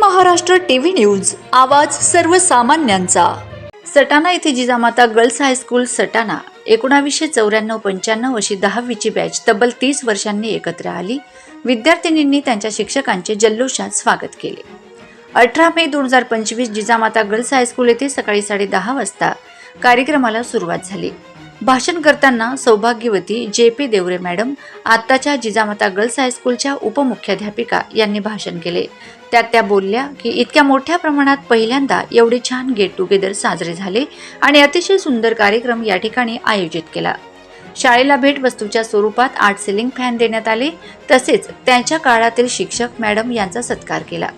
Maharashtra TV news. आवाज सर्वसामान्यांचा. सटाणा येथे जिजामाता गर्ल्स हायस्कूल सटाणा. एकोणावीसशे चौऱ्याण्णव पंच्याण्णव अशी दहावीची बॅच तब्बल तीस वर्षांनी एकत्र आली. विद्यार्थिनींनी त्यांच्या शिक्षकांचे जल्लोषात स्वागत केले. अठरा मे दोन हजार पंचवीस जिजामाता गर्ल्स हायस्कूल येथे सकाळी साडेदहा वाजता कार्यक्रमाला सुरुवात झाली. भाषण करताना सौभाग्यवती जे पी देवरे मॅडम आत्ताच्या जिजामाता गर्ल्स हायस्कूलच्या उपमुख्याध्यापिका यांनी भाषण केले. त्यात त्या बोलल्या की इतक्या मोठ्या प्रमाणात पहिल्यांदा एवढे छान गेट टुगेदर साजरे झाले आणि अतिशय सुंदर कार्यक्रम या ठिकाणी आयोजित केला. शाळेला भेटवस्तूच्या स्वरूपात आठ सिलिंग फॅन देण्यात आले तसेच त्यांच्या काळातील शिक्षक मॅडम यांचा सत्कार केला.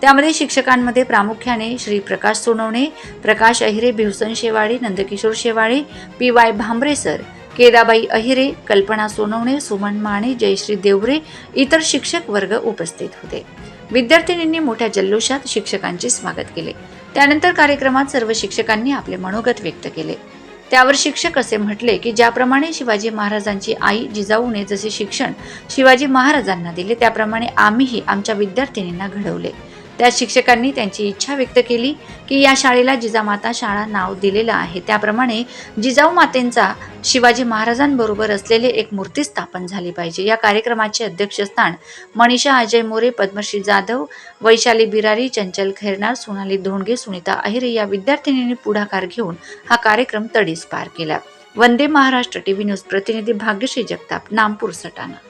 त्यामध्ये शिक्षकांमध्ये प्रामुख्याने Shri Prakash Sonawane Prakash Ahire Bhivsan Shewale Nandkishor Shewale P Y Bhambare sir Kedabai Ahire Kalpana Sonawane Suman Mane Jayashree Deore इतर शिक्षक वर्ग उपस्थित होते. विद्यार्थिनींनी मोठ्या जल्लोषात शिक्षकांचे स्वागत केले. त्यानंतर कार्यक्रमात सर्व शिक्षकांनी आपले मनोगत व्यक्त केले. त्यावर शिक्षक असे म्हटले की ज्याप्रमाणे शिवाजी महाराजांची आई जिजाऊने जसे शिक्षण शिवाजी महाराजांना दिले त्याप्रमाणे आम्हीही आमच्या विद्यार्थिनींना घडवले. त्या शिक्षकांनी त्यांची इच्छा व्यक्त केली की या शाळेला जिजामाता शाळा नाव दिलेलं आहे. त्याप्रमाणे जिजाऊ मातेंचा शिवाजी महाराजांबरोबर असलेले एक मूर्ती स्थापन झाली पाहिजे. या कार्यक्रमाचे अध्यक्षस्थान मनीषा अजय मोरे पद्मश्री जाधव वैशाली बिरारी चंचल खैरनार सोनाली धोंडगे सुनीता अहिरे या विद्यार्थिनींनी पुढाकार घेऊन हा कार्यक्रम तडीस पार केला. वंदे महाराष्ट्र टीव्ही न्यूज प्रतिनिधी भाग्यश्री जगताप नामपूर सटाणा.